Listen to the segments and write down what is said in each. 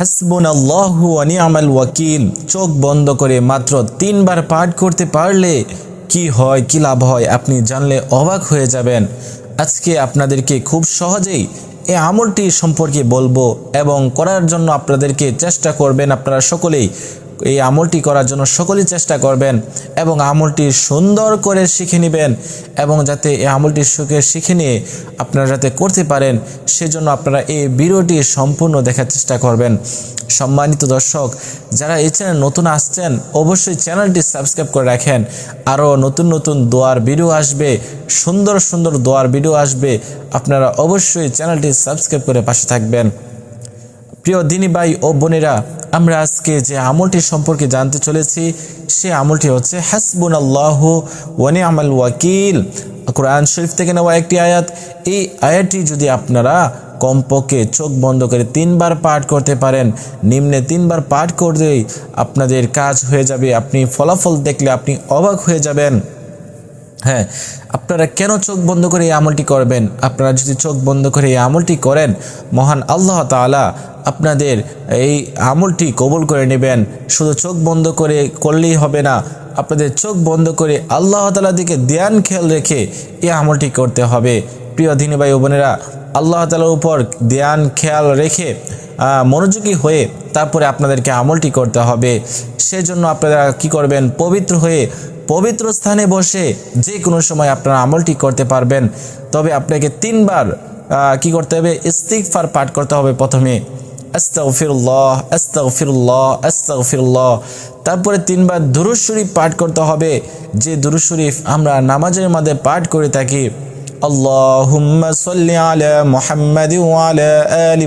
হাসবুন আল্লাহু আনিয়ামাল ওয়াকিল। চোখ বন্ধ করে মাত্র তিনবার পাঠ করতে পারলে কি হয়, কি লাভ হয়, আপনি জানলে অবাক হয়ে যাবেন। আজকে আপনাদেরকে খুব সহজেই এ আমলটি সম্পর্কে বলব এবং করার জন্য আপনাদেরকে চেষ্টা করবেন আপনারা সকলেই এই আমলটি করার জন্য সকলেই চেষ্টা করবেন এবং আমলটি সুন্দর করে শিখে নেবেন এবং যাতে এই আমলটি সুখে শিখে নিয়ে আপনারা যাতে করতে পারেন, সেজন্য আপনারা এই ভিডিওটি সম্পূর্ণ দেখার চেষ্টা করবেন। সম্মানিত দর্শক, যারা এই চ্যানেল নতুন আসছেন, অবশ্যই চ্যানেলটি সাবস্ক্রাইব করে রাখেন। আরও নতুন নতুন দোয়ার ভিডিও আসবে, সুন্দর সুন্দর দোয়ার ভিডিও আসবে। আপনারা অবশ্যই চ্যানেলটি সাবস্ক্রাইব করে পাশে থাকবেন। প্রিয় দিনী ভাই ও বোনেরা আমরা আজকে যে আমলটি সম্পর্কে জানতে চলেছি, সে আমলটি হচ্ছে হাসবুন আল্লাহ ওয়ানি আমল ওয়াকিল। কোরআন শরীফ থেকে নেওয়া একটি আয়াত। এই আয়াতটি যদি আপনারা কমপক্ষে চোখ বন্ধ করে তিনবার পাঠ করতে পারেন, নিম্নে তিনবার পাঠ করলেই আপনাদের কাজ হয়ে যাবে, আপনি ফলাফল দেখলে আপনি অবাক হয়ে যাবেন। হ্যাঁ আপনারা কেন চোখ বন্ধ করে এই আমলটি করবেন? আপনারা যদি চোখ বন্ধ করে এই আমলটি করেন, মহান আল্লাহ তাআলা আপনাদের এই আমলটি কবুল করে নেবেন। শুধু চোখ বন্ধ করে করলেই হবে না, আপনাদের চোখ বন্ধ করে আল্লাহ তাআলার দিকে ধ্যান খেয়াল রেখে এই আমলটি করতে হবে। প্রিয় দিনী ভাই ও বোনেরা, আল্লাহ তাআলার উপর ধ্যান খেয়াল রেখে মনোযোগী হয়ে তারপরে আপনাদেরকে আমলটি করতে হবে। সেজন্য আপনারা কি করবেন? পবিত্র হয়ে পবিত্র স্থানে বসে যে কোনো সময় আপনার আমলটি করতে পারবেন। তবে আপনাকে তিনবার কি করতে হবে? ইস্তিকফার পাঠ করতে হবে প্রথমে। আস্তাগফিরুল্লাহ আস্তাগফিরুল্লাহ আস্তাগফিরুল্লাহ। তারপরে তিনবার দুরুজ শরীফ পাঠ করতে হবে। যে দুরুজ শরীফ আমরা নামাজের মধ্যে পাঠ করে থাকি, আল্লাহুম্মা সাল্লি আলা মুহাম্মাদি ওয়া আলা আলি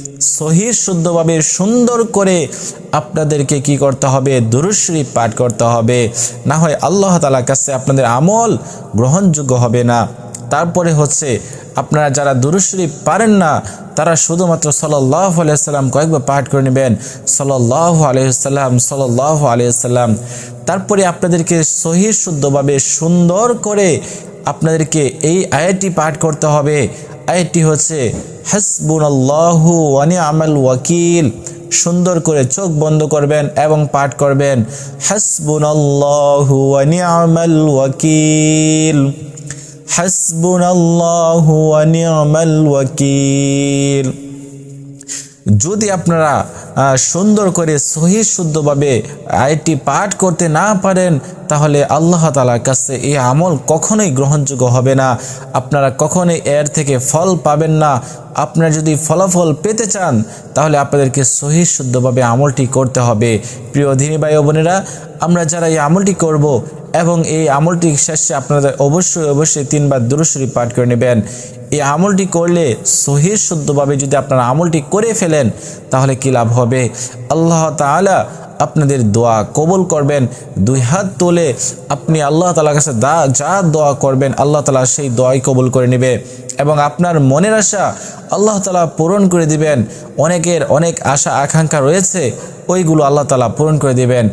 সহি শুদ্ধভাবে সুন্দর করে আপনাদেরকে কি করতে হবে? দুরুশ্রী পাঠ করতে হবে। না হয় আল্লাহ তালার কাছে আপনাদের আমল গ্রহণযোগ্য হবে না। তারপরে হচ্ছে, আপনারা যারা দুরুশ্রী পারেন না, তারা শুধুমাত্র সাল্লাহ আলিয়াল্লাম কয়েকবার পাঠ করে নেবেন। সাল্লাহ আলিয়াল্লাম সাল্লাহ আলিয়াল্লাম তারপরে আপনাদেরকে সহি শুদ্ধভাবে সুন্দর করে আপনাদেরকে এই আয়াতটি পাঠ করতে হবে। আয়াতটি হচ্ছে হাসবুন আল্লাহু ওয়ানি আমাল ওয়াকিল সুন্দর করে চোখ বন্ধ করবেন এবং পাঠ করবেন হাসবুন আল্লাহু ওয়ানি আমাল ওয়াকিল হাসবুন আল্লাহু ওয়ানি আমাল ওয়াকিল যদি আপনারা সুন্দর করে সহি শুদ্ধভাবে আয়টি পাঠ করতে না পারেন, তাহলে আল্লাহ তালার কাছে এই আমল কখনোই গ্রহণযোগ্য হবে না। আপনারা কখনোই এর থেকে ফল পাবেন না। আপনারা যদি ফলাফল পেতে চান, তাহলে আপনাদেরকে সহি শুদ্ধভাবে আমলটি করতে হবে। প্রিয় ধিনী ভাই বোনেরা, আমরা যারা এই আমলটি করব এবং এই আমলটি শেষে আপনাদের অবশ্যই অবশ্যই তিনবার দুরুশরী পাঠ করে নেবেন। এই আমলটি করলে সহি শুদ্ধভাবে যদি আপনারা আমলটি করে ফেলেন, তাহলে কি লাভ হবে? আল্লাহ তাআলা আপনাদের দোয়া কবুল করবেন। দুই হাত তোলে আপনি আল্লাহ তালার কাছে দা, যা দোয়া করবেন, আল্লাহ তালা সেই দোয়াই কবুল করে নেবে। এবং আপনার মনের আশা আল্লাহ তালা পূরণ করে দিবেন। অনেকের অনেক আশা, আকাঙ্ক্ষা রয়েছে, ওইগুলো আল্লাহ তালা পূরণ করে দিবেন।